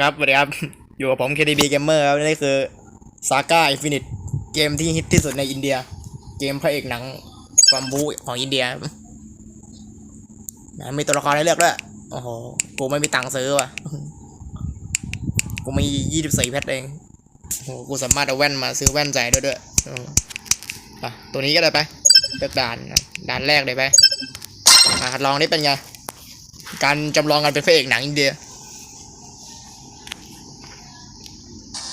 ครับสวัสดีครับ อยู่กับผม KDB Gamer ครับนี่คือ Saga Infinite เกมที่ฮิตที่สุดในอินเดีย เกมพระเอกหนังความบูของอินเดียนะมีตัวละครให้เลือกด้วย โอ้โห กูไม่มีตังค์ซื้อว่ะ กูมียี่สิบสี่เพชรเอง โอ้โห กูสามารถเอาแว่นมาซื้อแว่นใจด้วยด้วยอืมไปตัวนี้ก็ได้ไปเลือกด่าน ด่านแรกเลยไปอะลองนี่เป็นไง การจำลองกันเป็นพระเอกหนังอินเดีย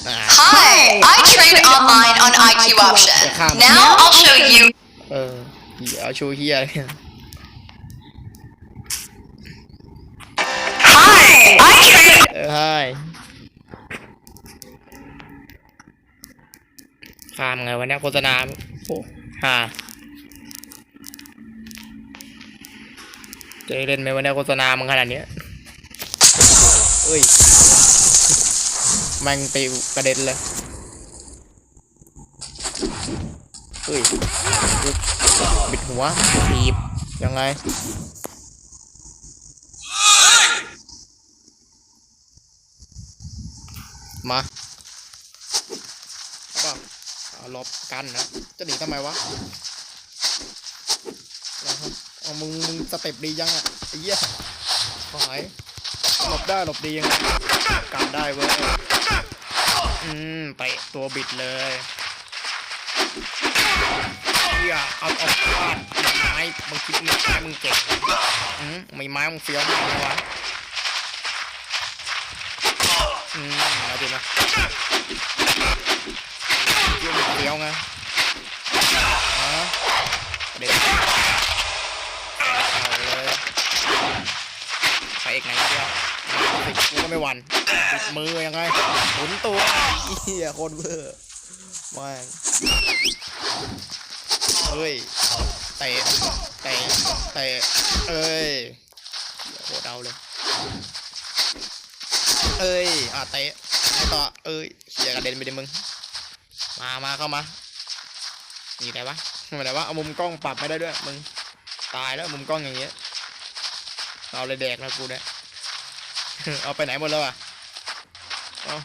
อ่า Hi, I trade online on IQ Option. Now I'll show you เออเหี้ยเอาชูเฮียเนี่ย Hi, I trade เออใช่ข้ามไงวันนี้โฆษณาโอ้ฮ่าจะได้เล่นไหมวันนี้โฆษณามึงขนาดเนี้ยเอ้ยแม่งไปกระเด็นเลย เอ้ยบิดหัวถีบยังไงมาก็เอาหลบกันนะ จะหนีทำไมวะนะครับเอามึงมึงสเต็ปดียังอะไอ้เหี้ยหายหลบได้หลบดียังกันได้เว้ย อืมไปตัวบิดเลย เหี้ยเอาเอาฟาดไม้มึงคิดมึงไม้มึงเก่งอืมไม่ไม้มึงเฟี้ยวมากเลยวะอืมมาดิมาเฟี้ยวมึงเฟี้ยวไงฮะเด็กเอาเลยไปเอกไหนเดียวติดกูก็ไม่หวั่นติดมือยังไงหมุนตัวเฮียคนเบอ ร์แม่งเฮ้ยเตะเตะเตะเอ้ยเหี้ยโคตรเอาเลย เอ้ยอะเตะไอ้ต่อเอ้ยเขี่ยกระเด็นไปดิมึง มามาเข้ามานี่ไหนวะไม่ได้วะเอามุมกล้องปรับไม่ได้ด้วยมึงตายแล้วมุมกล้องอย่างเงี้ยเอาเลยแดกนะกูเนี่ยเอาไปไหนหมดแล้วอะเอา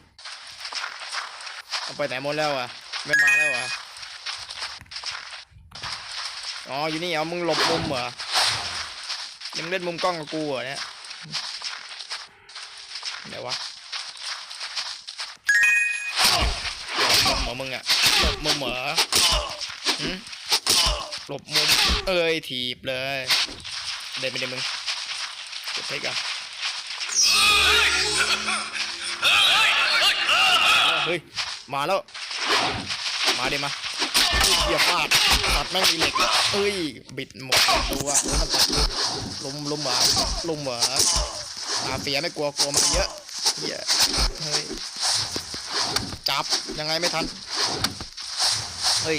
เอาไปไหนหมดแล้วอะ ไม่มาแล้วอะอ๋อ อยู่นี่เอามึงหลบมุมเหรอ ยังเล่นมุมกล้องกับกูเหรอเนี่ยไหนวะหลบมุมเหรอมึงอะหลบมุมเหรอหืมหลบมุม เอ้ย ถีบเลย เดินไปเดินมึงเก็บเพชรก่อนเฮ้ย มาแล้ว มาดิมาเฮ้ยเหยียบฟาดตัดแม่งอีเหล็กเอ้ย บิดหมดตัวเออมันตัดลุมลุมเหรอลุมเหรอมาเฟียไม่กลัวกลัวมาเยอะเหี้ยเฮ้ยจับยังไงไม่ทันเฮ้ย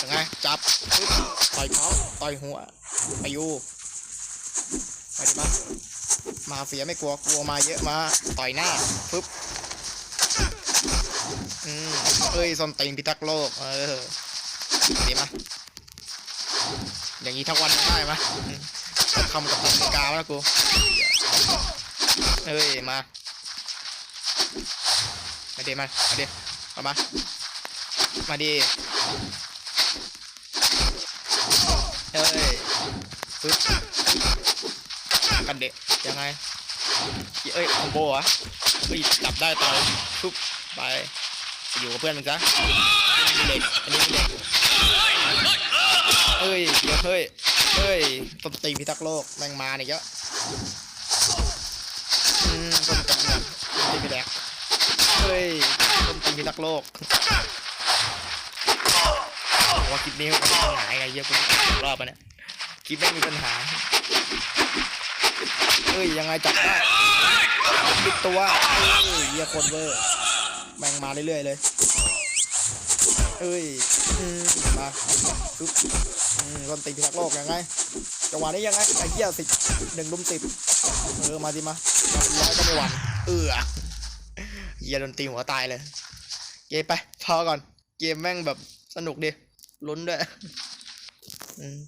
ยังไงจับต่อยเขาต่อยหัวไปยูไปดิมามาเฟียไม่กลัวกลัวมาเยอะมาต่อยหน้าปึ๊บ อืมเอ้ยส้นตีนพิทักษ์โลก เออดีมาอย่างนี้ทั้งวันได้ไหมทำกับนาฬิกาแล้วกูเฮ้ย มามาดิมามาดิเอามามาดิเฮ้ยปึ๊บกันเดะยังไง เอ้ยคอมโบเหรอะเฮ้ยจับได้ต่อยปึ๊บไป อยู่กับเพื่อนมึงซะอันนี้มีเหล็กอันนี้มีเหล็กเฮ้ยเดี๋ยวเฮ้ยเฮ้ยต้นตีพิทักษ์โลกแมงมาเนี่ยเยอะอืมต้นกำเนิดต้นตีไปแดกเฮ้ยต้นตีพิทักษ์โลกว่าคลิปนี้มันหาไงเยอะกูรอบอะเนี่ยคลิปไม่งมีปัญหาเอ้ยยังไงจับได้ปิดตัวเอ้ยเหี้ยคนเวอร์ แม่งมาเรื่อยๆเลย เอ้ยมาปึ๊บต้นตีพิทักษ์โลกยังไงจังหวะนี้ยังไงไอ้เหี้ยสิบหนึ่งลุมสิบเออมาดิมามาเป็นร้อยก็ไม่หวั่นเออเหี้ยโดนตีหัวตายเลย เกมไปพอก่อน เกมแม่งแบบสนุกดิลุ้นด้วย อืม